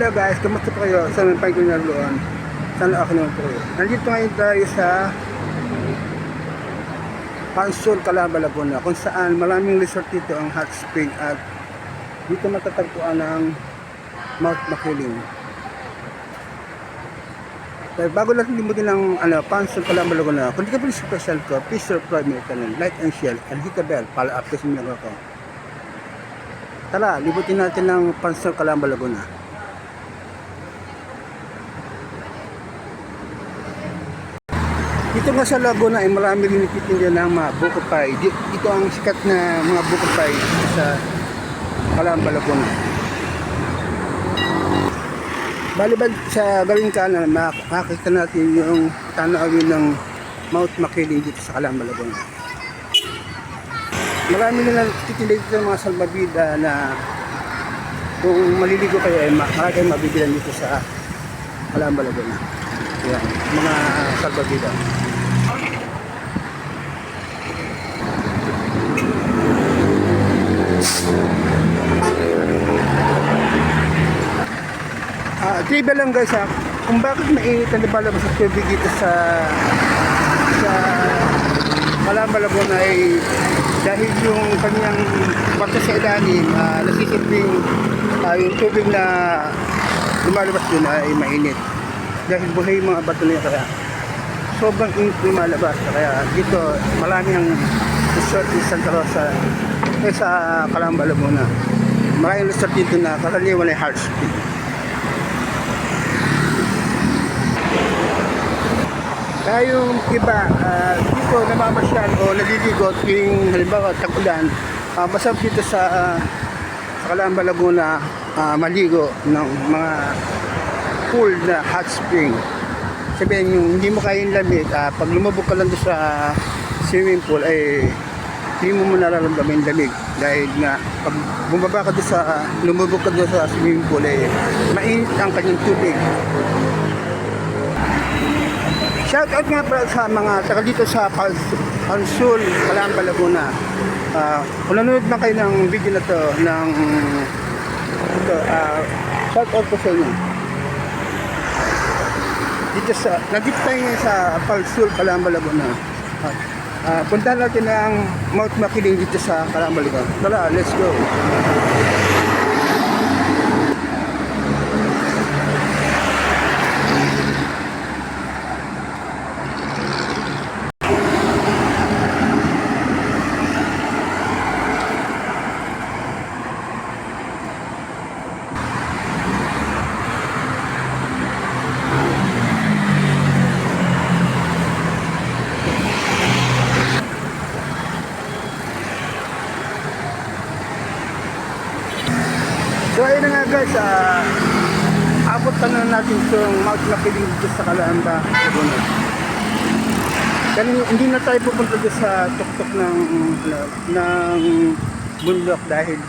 Hello guys, kamusta po kayo? Sa mga ko naroon? Sana ako naman po kayo. Nandito ngayon tayo sa Pansol, Calamba, Laguna kung saan maraming resort dito ang hot spring at dito matatagpuan ang Mount Makiling. Kaya bago natin limutin ng ano, Pansol, Calamba, Laguna, kung di ka pala special ko, please subscribe my channel, like and share, and hit the bell para update sa mga ko. Tara, libutin natin ng Pansol, Calamba, Laguna. Dito nga sa Laguna ay marami rin nagtitinda ng mga buko pie. Di- Ito ang sikat na mga buko pie sa Calamba, Laguna. Balibad sa gawing kanan, mak- makikita natin yung tanawin ng Mount Makiling dito sa Calamba, Laguna. Marami na nagtitinda dito ng mga salbabida na kung maliligo kayo ay ma- marami kayong mabibilan dito sa Calamba, Laguna. Yan, mga salbabida. Trivia lang guys ha, kung bakit mainit ang lumalabas sa tubig dito sa sa Calamba Laguna ay dahil yung kanyang kwarto sa ilalim, uh, nasisiping ah, yung tubig na lumalabas dun ay mainit. Dahil buhay yung mga bato niya kaya sobrang init lumalabas. Kaya dito marami ang resort ni Santa Rosa eh, sa Calamba Laguna. Maraming resort dito na karaniwan ay hard spring. Kaya yung iba, uh, dito namamasyal o naliligo tuwing halimbawa tagulan, uh, masarap dito sa, uh, sa Calamba, Laguna, ah, maligo ng mga pool na hot spring. Sabihin yung hindi mo kaya yung lamig, ah, pag lumubog ka lang doon sa swimming pool, ay hindi mo mo nararamdaman lamig. Dahil nga, pag bumaba ka doon sa, ah, lumubog ka doon sa swimming pool, ay mainit ang kanyang tubig. Shout out nga pala sa mga taga dito sa Pansul, Calamba, Laguna. Ah, kung nanonood man kayo ng video na to ng ito, ah, shout out po sa inyo. Dito sa, nandito tayo ngayon sa Palsul, Calamba, Laguna. Ah, ah, puntahan natin ang Mount Makiling dito sa Calamba, Laguna. Tara, let's go. So ayun na nga guys, ah, na natin itong Mount Makiling dito sa Calamba, Laguna. Kanina, hindi na tayo pupunta dito sa tuktok ng, ano, ng bundok dahil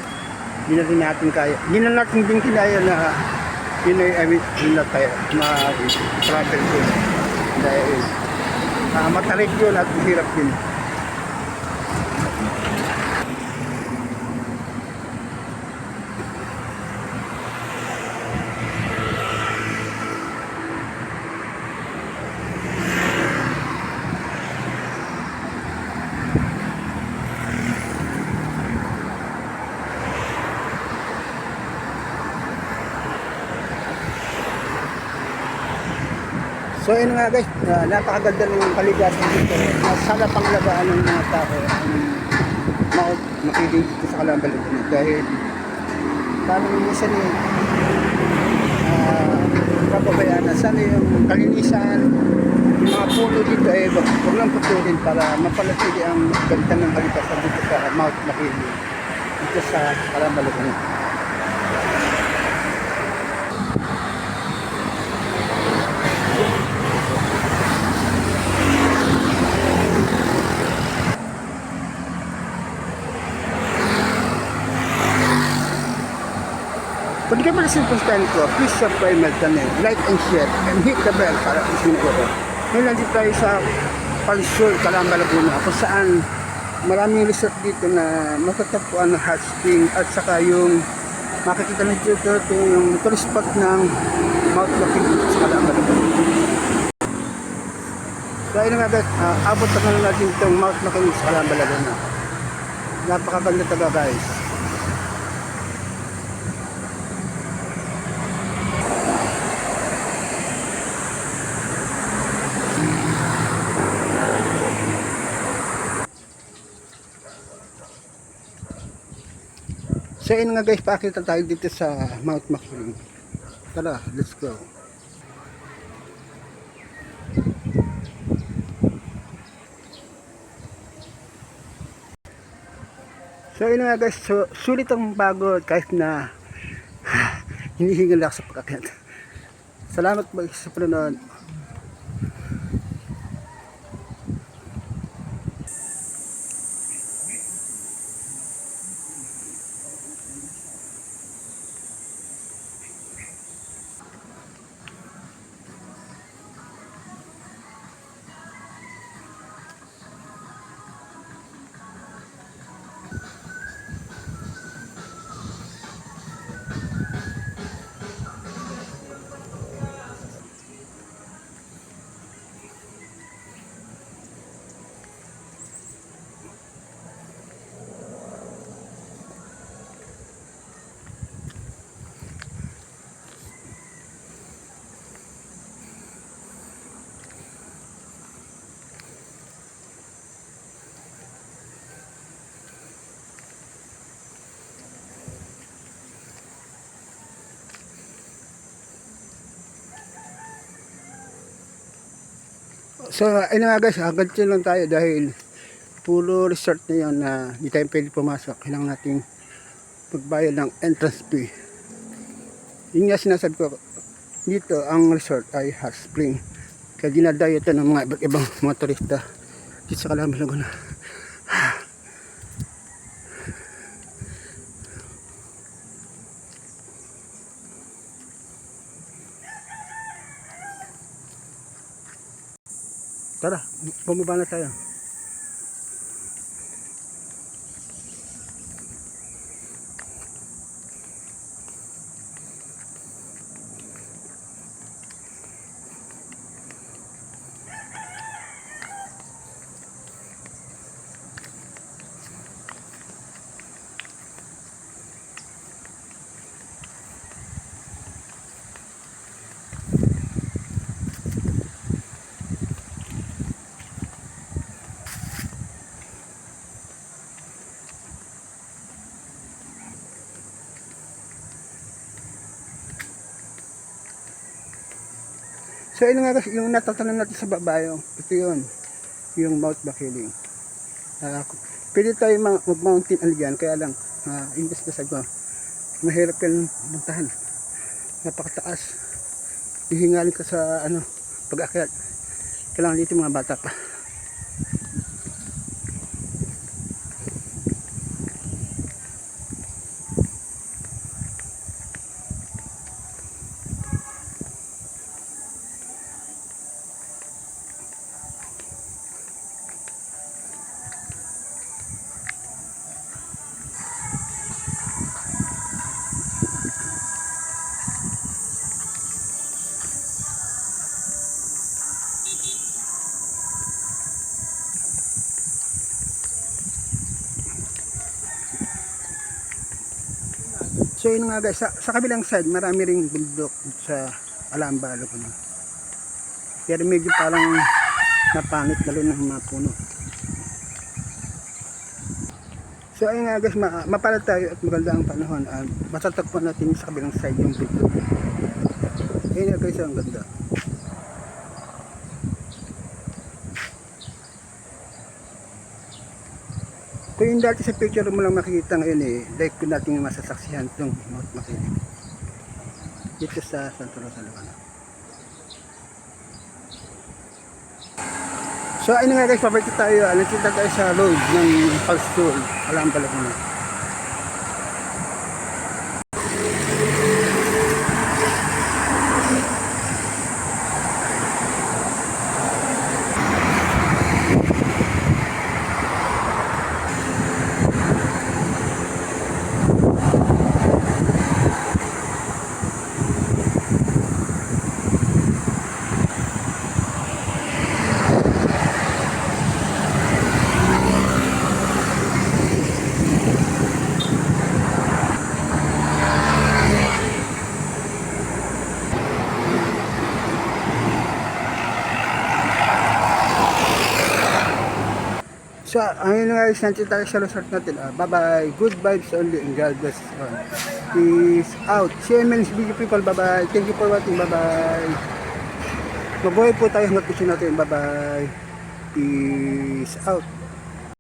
hindi na rin natin kaya. Hindi na natin din kinaya na yun ay, I mean, yun na tayo, ma-travel ko. Dahil uh, matarik yun at hirap din. So yun nga guys, uh, napakaganda ng kaligasan dito. Uh, sana panglagaan ng mga tao. Ang Mount Makiling dito sa Calamba Laguna dahil parang minsan eh, uh, kababayaan na sana yung kalinisan, yung mga puno dito eh, wag wag lang putulin para mapanatili ang ganda ng kalikasan dito sa Mount Makiling dito sa Calamba Kung di ka pala sinpuntahan ko, please subscribe my channel, like and share, and hit the bell para isin ko ko. Ngayon nandito tayo sa Palsol, Calamba, Laguna, kung saan maraming resort dito na matatagpuan na hot spring at saka yung makikita nyo dito ito yung tourist spot ng Mount Looking sa Calamba. So ayun nga guys, ah, abot na natin itong Mount Looking sa Calamba Laguna. Napakaganda talaga guys. So ayun nga guys, pakita tayo dito sa Mount Makiling. Tara, let's go. So ayun nga guys, so, sulit ang pagod kahit na hinihingal ako sa pagkakyat. Salamat po sa panonood. So, ayun nga guys, agad dyan lang tayo dahil puro resort na yun na hindi tayo pwede pumasok. Kailangan nating magbayad ng entrance fee. Yun nga sinasabi ko, dito ang resort ay hot spring. Kaya dinadayo ito ng mga iba't ibang mga turista dito sa Calamba Laguna. Tara, bumaba na tayo. So yun nga yung natatanan natin sa baba yung, ito yun, yung Mount Bakiling. Uh, pwede tayo ma- mag-mountain alyan, kaya lang, uh, imbes na ko, mahirap yan puntahan. Napakataas. Hihingalin ka sa, ano, pag-akyat. Kailangan dito mga bata pa. So yun nga guys, sa, sa kabilang side, marami ring bundok sa Alamba, Laguna. Pero medyo parang napangit na rin ng mga puno. So ayun nga guys, ma mapalad tayo at maganda ang panahon. Uh, matatagpuan natin sa kabilang side yung bundok. Ayun nga guys, ang ganda. Kung yung dati sa picture mo lang makikita ngayon eh, like ko natin masasaksihan itong Mount Makiling. Dito sa Santa Rosa, Laguna. So ayun nga guys, pabalik tayo. Alam kita tayo sa road ng Palstool, Alamba, Laguna. So, ang yun nga guys, nandiyan tayo sa resort natin. Ah, bye-bye. Good vibes only and God bless us all. Peace out. See you video people. Bye-bye. Thank you for watching. Bye-bye. Mabuhay po tayo hanggang gusto natin. Bye-bye. Peace out.